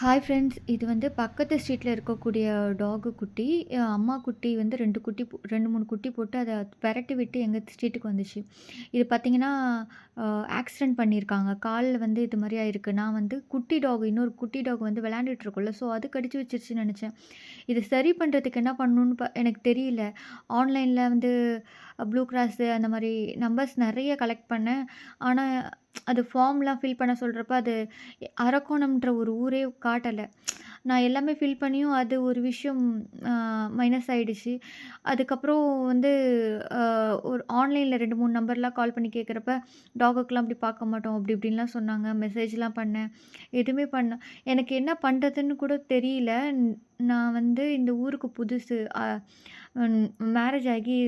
Hi friends இது வந்து பக்கத்து ஸ்ட்ரீட்டில் இருக்கக்கூடிய டாகு குட்டி. அம்மா குட்டி வந்து ரெண்டு குட்டி ரெண்டு மூணு குட்டி போட்டு அதை விரட்டி விட்டு எங்கள் ஸ்ட்ரீட்டுக்கு வந்துச்சு. இது பார்த்தீங்கன்னா ஆக்சிடென்ட் பண்ணியிருக்காங்க காலில் வந்து இது மாதிரி ஆயிருக்கு. நான் வந்து குட்டி டாக் இன்னொரு குட்டி டாக் வந்து விளையாண்டுட்டு ஸோ அது கடிச்சு வச்சிருச்சுன்னு நினச்சேன். இது சரி பண்ணுறதுக்கு என்ன பண்ணணுன்னு ப எனக்கு தெரியல. ஆன்லைனில் வந்து ப்ளூ கிராஸு அந்த மாதிரி நம்பர்ஸ் நிறைய கலெக்ட் பண்ணேன். ஆனால் அது ஃபார்ம்லாம் ஃபில் பண்ண சொல்கிறப்ப அது அரக்கோணம்ன்ற ஒரு ஊரே காட்டலை. நான் எல்லாமே ஃபில் பண்ணியும் அது ஒரு விஷயம் மைனஸ் ஆகிடுச்சு அதுக்கப்புறம் வந்து ஒரு ஆன்லைனில் ரெண்டு மூணு நம்பர்லாம் கால் பண்ணி கேட்குறப்ப டாகுக்கெலாம் அப்படி பார்க்க மாட்டோம் அப்படி இப்படின்லாம் சொன்னாங்க. மெசேஜ்லாம் பண்ணேன். எதுவுமே பண்ண எனக்கு என்ன பண்ணுறதுன்னு கூட தெரியல. நான் வந்து இந்த ஊருக்கு புதுசு மேரேஜ் ஆகி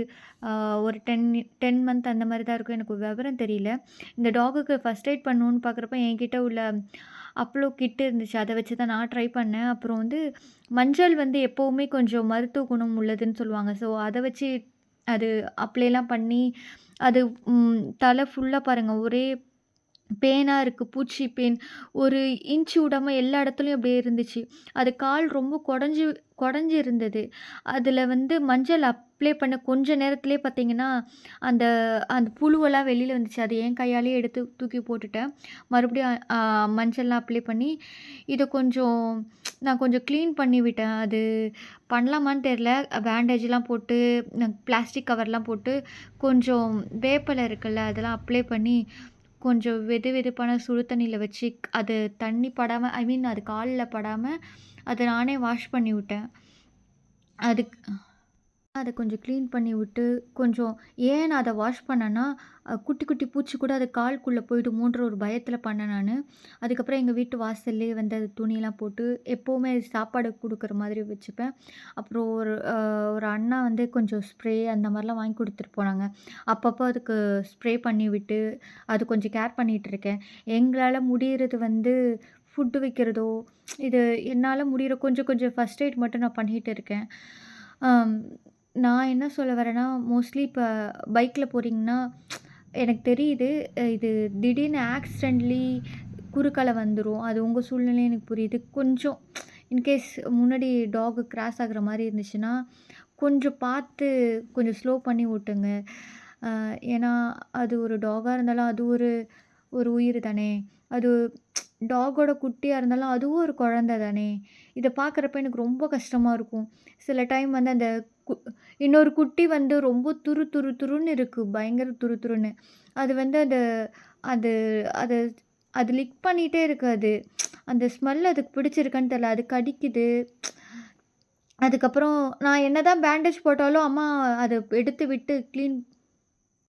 ஒரு டென் டென் மந்த் அந்த மாதிரி தான் இருக்கும். எனக்கு விவரம் தெரியல. இந்த டாகுக்கு ஃபஸ்ட் எய்ட் பண்ணணுன்னு பார்க்குறப்ப என்கிட்ட உள்ள அப்ளோ கிட்டு இருந்துச்சு. அதை வச்சு தான் நான் ட்ரை பண்ணேன். அப்புறம் வந்து மஞ்சள் வந்து எப்போவுமே கொஞ்சம் மருத்துவ குணம் உள்ளதுன்னு சொல்லுவாங்க. ஸோ அதை வச்சு அது அப்ளைலாம் பண்ணி அது தலை ஃபுல்லாக பாருங்கள் ஒரே பேனாக இருக்குது பூச்சி பேன். ஒரு இன்ச்சு விடாம எல்லா இடத்துலையும் அப்படியே இருந்துச்சு. அது கால் ரொம்ப குடஞ்சி குடஞ்சி இருந்தது அதில் வந்து மஞ்சள் அப்ளை பண்ண கொஞ்ச நேரத்துலேயே பார்த்தீங்கன்னா அந்த அந்த புழுவெல்லாம் வெளியில் வந்துச்சு. அது என் கையாலேயே எடுத்து தூக்கி போட்டுட்டேன். மறுபடியும் மஞ்சள்லாம் அப்ளை பண்ணி இதை கொஞ்சம் நான் கொஞ்சம் க்ளீன் பண்ணி விட்டேன். அது பண்ணலாமான்னு தெரில பேண்டேஜ்லாம் போட்டு பிளாஸ்டிக் கவர்லாம் போட்டு கொஞ்சம் வேப்பலை இருக்குல்ல அதெல்லாம் அப்ளை பண்ணி கொஞ்சம் வெது வெதுப்பான சுடு தண்ணியில் வச்சு அது தண்ணி படாமல் ஐ மீன் அது காலில் படாமல் அதை நானே வாஷ் பண்ணி விட்டேன் அதுக்கு அதை கொஞ்சம் க்ளீன் பண்ணி விட்டு கொஞ்சம் ஏன் நான் அதை வாஷ் பண்ணேன்னா குட்டி குட்டி பூச்சி கூட அது கால்குள்ளே போயிடுமோன்ற ஒரு பயத்தில் பண்ணேன் நான். அதுக்கப்புறம் எங்கள் வீட்டு வாசல்லே வந்து அது துணியெலாம் போட்டு எப்போவுமே சாப்பாடு கொடுக்குற மாதிரி வச்சுப்பேன். அப்புறம் ஒரு ஒரு அண்ணா வந்து கொஞ்சம் ஸ்ப்ரே அந்த மாதிரிலாம் வாங்கி கொடுத்துட்டு போனாங்க. அப்பப்போ அதுக்கு ஸ்ப்ரே பண்ணி விட்டு அது கொஞ்சம் கேர் பண்ணிகிட்டு இருக்கேன். எங்களால் முடிகிறது வந்து ஃபுட்டு வைக்கிறதோ இது என்னால் முடிகிற கொஞ்சம் கொஞ்சம் ஃபஸ்ட் எய்ட் மட்டும் நான் பண்ணிகிட்டு இருக்கேன். நான் என்ன சொல்ல வரேன்னா மோஸ்ட்லி இப்போ பைக்கில் போகிறீங்கன்னா எனக்கு தெரியுது இது திடீர்னு ஆக்சிடென்ட்லி குறுக்கால வந்துடும் அது உங்கள் சூழ்நிலை எனக்கு புரியுது. கொஞ்சம் இன்கேஸ் முன்னாடி டாகு கிராஸ் ஆகுற மாதிரி இருந்துச்சுன்னா கொஞ்சம் பார்த்து கொஞ்சம் ஸ்லோ பண்ணி ஓட்டுங்க. ஏன்னா அது ஒரு டாகாக இருந்தாலும் அது ஒரு ஒரு உயிர் தானே. அது டாகோட குட்டியாக இருந்தாலும் அதுவும் ஒரு குழந்தை தானே. இதை பார்க்குறப்ப எனக்கு ரொம்ப கஷ்டமாக இருக்கும். சில டைம் வந்து அந்த கு இன்னொரு குட்டி வந்து ரொம்ப துரு துரு துருன்னு இருக்குது பயங்கர துரு துருன்னு. அது வந்து அந்த அது அது அது லிக் பண்ணிகிட்டே இருக்குது. அது அந்த ஸ்மெல் அதுக்கு பிடிச்சிருக்கான்னு தெரில அது கடிக்குது. அதுக்கப்புறம் நான் என்ன தான் பேண்டேஜ் போட்டாலும் அம்மா அதை எடுத்து விட்டு க்ளீன்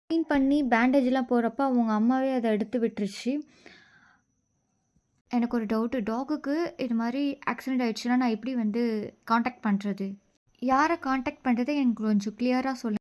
க்ளீன் பண்ணி பேண்டேஜ்லாம் போடுறப்ப அவங்க அம்மாவே அதை எடுத்து விட்டுருச்சு. எனக்கு ஒரு டவுட்டு டாகுக்கு இது மாதிரி ஆக்சிடெண்ட் ஆயிடுச்சுன்னா நான் எப்படி வந்து காண்டாக்ட் பண்ணுறது யாரை காண்டாக்ட் பண்ணுறது எனக்கு கொஞ்சம் கிளியராக சொல்லுங்கள்